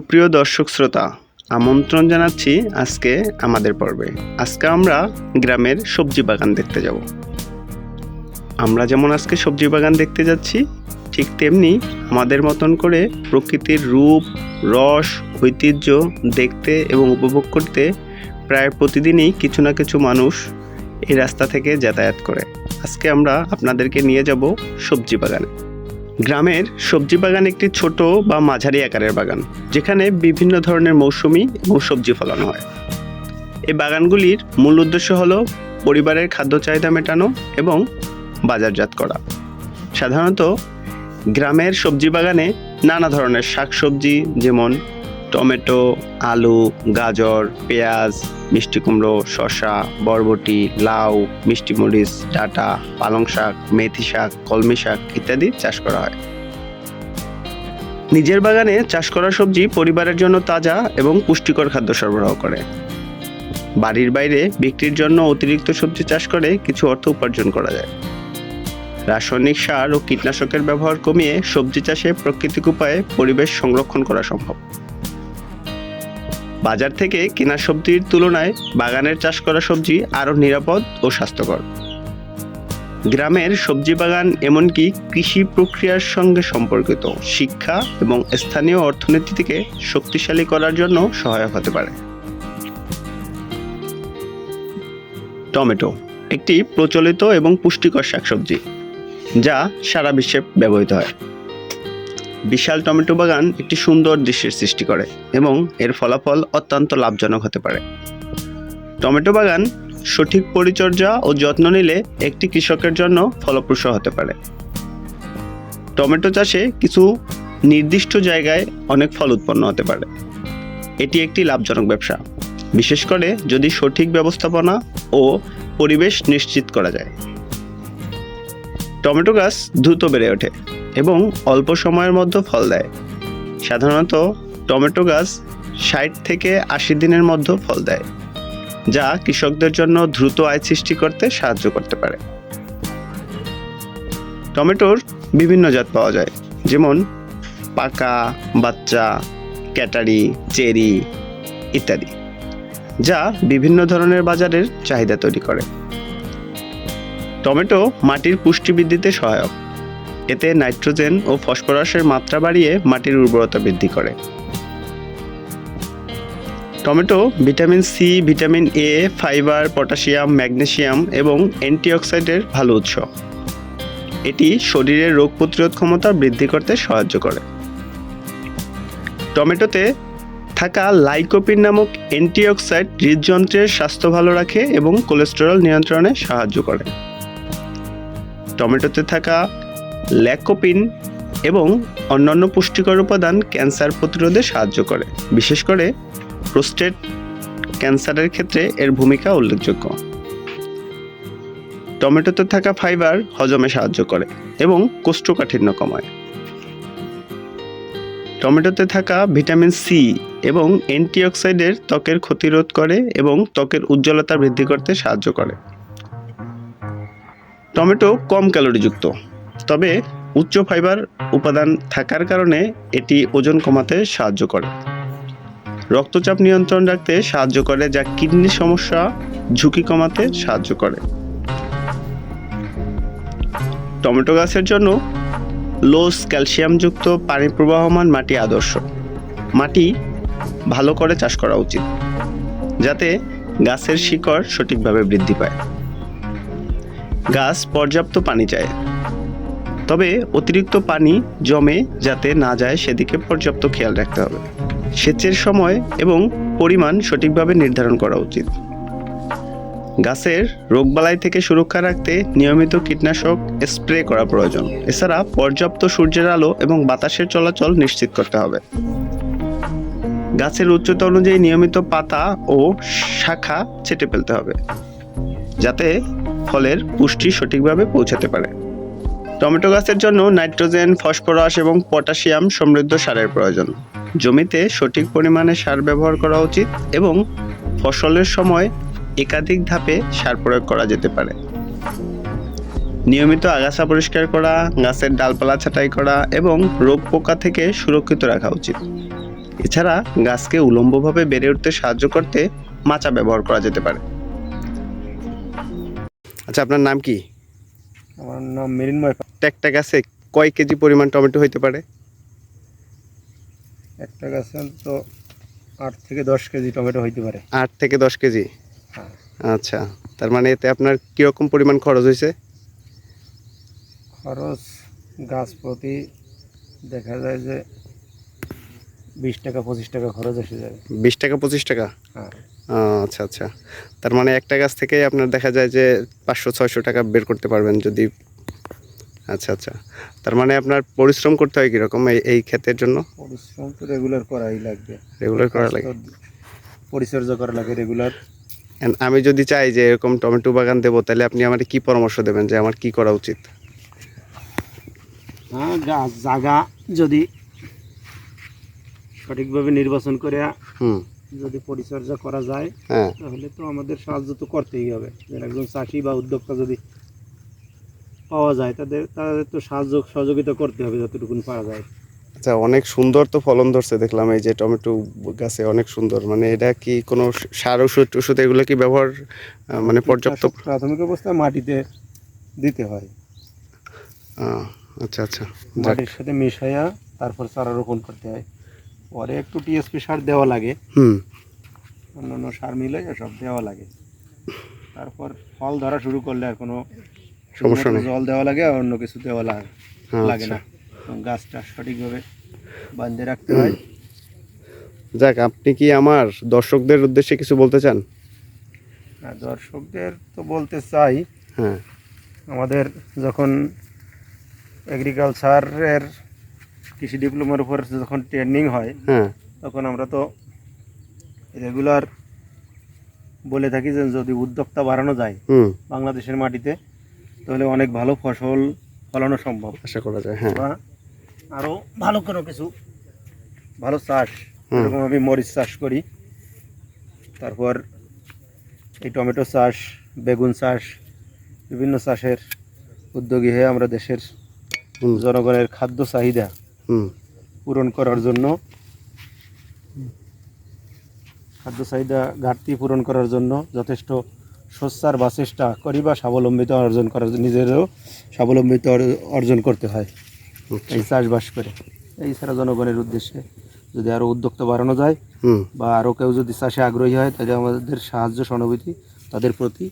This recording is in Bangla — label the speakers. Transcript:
Speaker 1: সুপ্রিয় দর্শক শ্রোতা, আমন্ত্রণ জানাচ্ছি আজকে আমাদের পর্বে। আজকে আমরা গ্রামের সবজি বাগান দেখতে যাব। আমরা যেমন আজকে সবজি বাগান দেখতে যাচ্ছি, ঠিক তেমনি আমাদের মতন করে প্রকৃতির রূপ, রস, ঐতিহ্য দেখতে এবং উপভোগ করতে প্রায় প্রতিদিনই কিছু না কিছু মানুষ এই রাস্তা থেকে যাতায়াত করে। আজকে আমরা আপনাদেরকে নিয়ে যাব সবজি বাগানে। গ্রামের সবজি বাগান একটি ছোট বা মাঝারি আকারের বাগান, যেখানে বিভিন্ন ধরনের মৌসুমি এবং সবজি ফলানো হয়। এই বাগানগুলির মূল উদ্দেশ্য হলো পরিবারের খাদ্য চাহিদা মেটানো এবং বাজারজাত করা। সাধারণত গ্রামের সবজি বাগানে নানা ধরনের শাকসবজি, যেমন টমেটো, আলু, গাজর, পেঁয়াজ, মিষ্টি কুমড়ো, শসা, বরবটি, লাউ, মিষ্টি মরিচ, ডাঁটা, পালং শাক, মেথি শাক, কলমি শাক ইত্যাদি চাষ করা হয়। নিজের বাগানে চাষ করা সবজি পরিবারের জন্য তাজা এবং পুষ্টিকর খাদ্য সরবরাহ করে। বাড়ির বাইরে বিক্রির জন্য অতিরিক্ত সবজি চাষ করে কিছু অর্থ উপার্জন করা যায়। রাসায়নিক সার ও কীটনাশকের ব্যবহার কমিয়ে সবজি চাষে প্রাকৃতিক উপায়ে পরিবেশ সংরক্ষণ করা সম্ভব। বাজার থেকে কেনা সবজির তুলনায় বাগানের চাষ করা সবজি আরও নিরাপদ ও স্বাস্থ্যকর। গ্রামের সবজি বাগান এমনকি কৃষি প্রক্রিয়ার সঙ্গে সম্পর্কিত, শিক্ষা এবং স্থানীয় অর্থনীতিকে শক্তিশালী করার জন্য সহায়ক হতে পারে। টমেটো, একটি প্রচলিত এবং পুষ্টিকর শাকসবজি, যা সারা বিশ্বে ব্যবহৃত হয়। বিশাল টমেটো বাগান একটি সুন্দর দৃশ্যের সৃষ্টি করে এবং এর ফলাফল অত্যন্ত লাভজনক হতে পারে। টমেটো বাগান সঠিক পরিচর্যা ও যত্ন নিলে একটি কৃষকের জন্য ফলপ্রসূ হতে পারে। টমেটো চাষে কিছু নির্দিষ্ট জায়গায় অনেক ফল উৎপন্ন হতে পারে। এটি একটি লাভজনক ব্যবসা। বিশেষ করে যদি সঠিক ব্যবস্থাপনা ও পরিবেশ নিশ্চিত করা যায়। টমেটো গাছ দ্রুত বেড়ে ওঠে। এবং অল্প সময়ের মধ্যে ফল দেয়। সাধারণত টমেটো গাছ ষাট থেকে আশি দিনের মধ্যে ফল দেয়, যা কৃষকদের জন্য দ্রুত আয় সৃষ্টি করতে সাহায্য করতে পারে। টমেটোর বিভিন্ন জাত পাওয়া যায়, যেমন পাকা, বাচ্চা, ক্যাটারি, চেরি ইত্যাদি, যা বিভিন্ন ধরনের বাজারের চাহিদা তৈরি করে। টমেটো মাটির পুষ্টি বৃদ্ধিতে সহায়ক। এতে নাইট্রোজেন ও ফসফরাসের মাত্রা বাড়িয়ে মাটির উর্বরতা বৃদ্ধি করে। Tomato, vitamin C, vitamin A, fibre, potassium magnesium এবং অ্যান্টিঅক্সাইডের ভালো উৎস। এটি শরীরের রোগ প্রতিরোধ ক্ষমতা বৃদ্ধি করতে সাহায্য করে। টমেটোতে থাকা লাইকোপিন নামক অ্যান্টিঅক্সাইড হৃদযন্ত্রের স্বাস্থ্য ভালো রাখে এবং কোলেস্টেরল নিয়ন্ত্রণে সাহায্য করে। টমেটোতে থাকা ল্যাকোপিন এবং অন্যান্য পুষ্টিকর উপাদান ক্যান্সার প্রতিরোধে সাহায্য করে। বিশেষ করে প্রোস্টেট ক্যান্সারের ক্ষেত্রে এর ভূমিকা উল্লেখযোগ্য। টমেটোতে থাকা ফাইবার হজমে সাহায্য করে এবং কোষ্ঠকাঠিন্য কমায়। টমেটোতে থাকা ভিটামিন সি এবং অ্যান্টিঅক্সাইডের ত্বকের ক্ষতিরোধ করে এবং ত্বকের উজ্জ্বলতা বৃদ্ধি করতে সাহায্য করে। টমেটো কম ক্যালোরিযুক্ত। তবে উচ্চ ফাইবার উপাদান থাকার কারণে এটি ওজন কমাতে সাহায্য করে। রক্তচাপ নিয়ন্ত্রণ রাখতে সাহায্য করে যা কিডনির সমস্যা, ঝুঁকি কমাতে সাহায্য করে। টমেটো গাছের জন্য লোস ক্যালসিয়ামযুক্ত পানি প্রবাহমান মাটি আদর্শ। মাটি ভালো করে চাষ করা উচিত, যাতে গাছের শিকড় সঠিকভাবে বৃদ্ধি পায়। গাছ পর্যাপ্ত পানি চায়। তবে অতিরিক্ত পানি জমে যাতে না যায় সেদিকে পর্যাপ্ত খেয়াল রাখতে হবে। সেচের সময় এবং পরিমাণ সঠিকভাবে নির্ধারণ করা উচিত। গাছের রোগবালাই থেকে সুরক্ষা রাখতে নিয়মিত কীটনাশক স্প্রে করা প্রয়োজন। এছাড়া পর্যাপ্ত সূর্যের আলো এবং বাতাসের চলাচল নিশ্চিত করতে হবে। গাছের উচ্চতা অনুযায়ী নিয়মিত পাতা ও শাখা ছেটে ফেলতে হবে, যাতে ফলের পুষ্টি সঠিকভাবে পৌঁছাতে পারে। টমেটো গাছের জন্য নাইট্রোজেন, ফসফরাস এবং পটাশিয়াম সমৃদ্ধ সারের প্রয়োজন। জমিতে সঠিক পরিমাণে সার ব্যবহার করা উচিত এবং ফসলের সময় একাধিক ধাপে সার প্রয়োগ করা যেতে পারে। নিয়মিত আগাছা পরিষ্কার করা, গাছের ডালপালা ছাঁটাই করা এবং রোগ পোকা থেকে সুরক্ষিত রাখা উচিত। এছাড়া গাছকে উলম্বভাবে বেড়ে উঠতে সাহায্য করতে মাচা ব্যবহার করা যেতে পারে। আচ্ছা আপনার নাম কি?
Speaker 2: আমার নাম মৃন্ময় পা-
Speaker 1: একটা গাছে কয় কেজি পরিমাণ টমেটো হইতে পারে?
Speaker 2: একটা গাছে তো আট থেকে দশ কেজি টমেটো হইতে পারে।
Speaker 1: আট থেকে দশ কেজি?
Speaker 2: হ্যাঁ।
Speaker 1: আচ্ছা তার মানে এতে আপনার কীরকম পরিমাণ খরচ হয়েছে
Speaker 2: খরচ গাছ প্রতি দেখা যায় যে বিশ টাকা পঁচিশ টাকা খরচ এসে যাবে
Speaker 1: বিশ টাকা পঁচিশ টাকা?
Speaker 2: হ্যাঁ।
Speaker 1: আচ্ছা আচ্ছা। তার মানে একটা গাছ থেকে আপনার দেখা যায় যে পাঁচশো ছয়শো টাকা বের করতে পারবেন যদি আচ্ছা আচ্ছা। তার মানে আপনার পরিশ্রম করতে হয় কীরকম এই এই ক্ষেতের জন্য?
Speaker 2: পরিশ্রম তো রেগুলার করাই লাগবে।
Speaker 1: রেগুলার করা লাগে।
Speaker 2: পরিচর্যা করা লাগে রেগুলার
Speaker 1: আমি যদি চাই যে এরকম টমেটো বাগান দেবো তাহলে আপনি আমাকে কি পরামর্শ দেবেন যে আমার কি করা উচিত?
Speaker 2: হ্যাঁ গাছ জায়গা যদি সঠিকভাবে নির্বাচন করে
Speaker 1: হুম।
Speaker 2: যদি পরিচর্যা করা যায়
Speaker 1: হ্যাঁ।
Speaker 2: তাহলে তো আমাদের সাহায্য তো করতেই হবে। একজন চাষি বা উদ্যোক্তা যদি পাওয়া যায় তাদের তাদের তো সাহায্য সহযোগিতা করতে হবে যতটুকু পারা যায়।
Speaker 1: আচ্ছা অনেক সুন্দর তো ফলন ধরছে দেখলাম এই যে টমেটো গাছে অনেক সুন্দর। মানে এটা কি কোনো সার ওষুধ ওষুধ এগুলো কি ব্যবহার মানে পর্যাপ্ত?
Speaker 2: প্রাথমিক অবস্থায় মাটিতে দিতে হয়।
Speaker 1: আচ্ছা আচ্ছা
Speaker 2: মাটির সাথে মিশাইয়া তারপর চারা রোপণ করতে হয়। পরে একটু টিএসপি সার দেওয়া লাগে।
Speaker 1: হুম।
Speaker 2: অন্যান্য সার মিলে সব দেওয়া লাগে। তারপর ফল ধরা শুরু করলে আর কোনো
Speaker 1: সমস্যা নেই।
Speaker 2: জল দেওয়া লাগে আর অন্য কিছু দেওয়া লাগে
Speaker 1: হ্যাঁ,
Speaker 2: লাগে
Speaker 1: আচ্ছা।
Speaker 2: না গাছটা সঠিকভাবে বাঁধে রাখতে হয়।
Speaker 1: যাক আপনি কি আমার দর্শকদের উদ্দেশ্যে কিছু বলতে চান?
Speaker 2: আর দর্শকদের তো বলতে চাই
Speaker 1: হ্যাঁ।
Speaker 2: আমাদের যখন এগ্রিকালচারের কৃষি ডিপ্লোমার উপর যখন ট্রেনিং হয়
Speaker 1: হ্যাঁ।
Speaker 2: তখন আমরা তো রেগুলার বলে থাকি যে যদি উদ্যোক্তা বাড়ানো যায় বাংলাদেশের মাটিতে তাহলে অনেক ভালো ফসল ফলানো সম্ভব।
Speaker 1: আশা করা যায় হ্যাঁ।
Speaker 2: বা আরও ভালো কোনো কিছু ভালো চাষ
Speaker 1: হুম।
Speaker 2: এরকম আমি মরিচ চাষ করি। তারপর এই টমেটো চাষ বেগুন চাষ বিভিন্ন চাষের উদ্যোগী হয়ে আমরা দেশের জনগণের খাদ্য চাহিদা পূরণ করার জন্য। খাদ্য চাহিদা ঘাটতি পূরণ করার জন্য যথেষ্ট সোচ্চার বা চেষ্টা করি বা স্বাবলম্বিত অর্জন করার নিজেরও স্বাবলম্বিত অর্জন করতে হয়।
Speaker 1: আচ্ছা।
Speaker 2: এই চাষবাস করে। এই ছাড়া জনগণের উদ্দেশ্যে যদি আরও উদ্যোক্তা বাড়ানো যায় বা আরও কেউ যদি চাষে আগ্রহী হয় তাহলে আমাদের সাহায্য সহানুভূতি তাদের প্রতি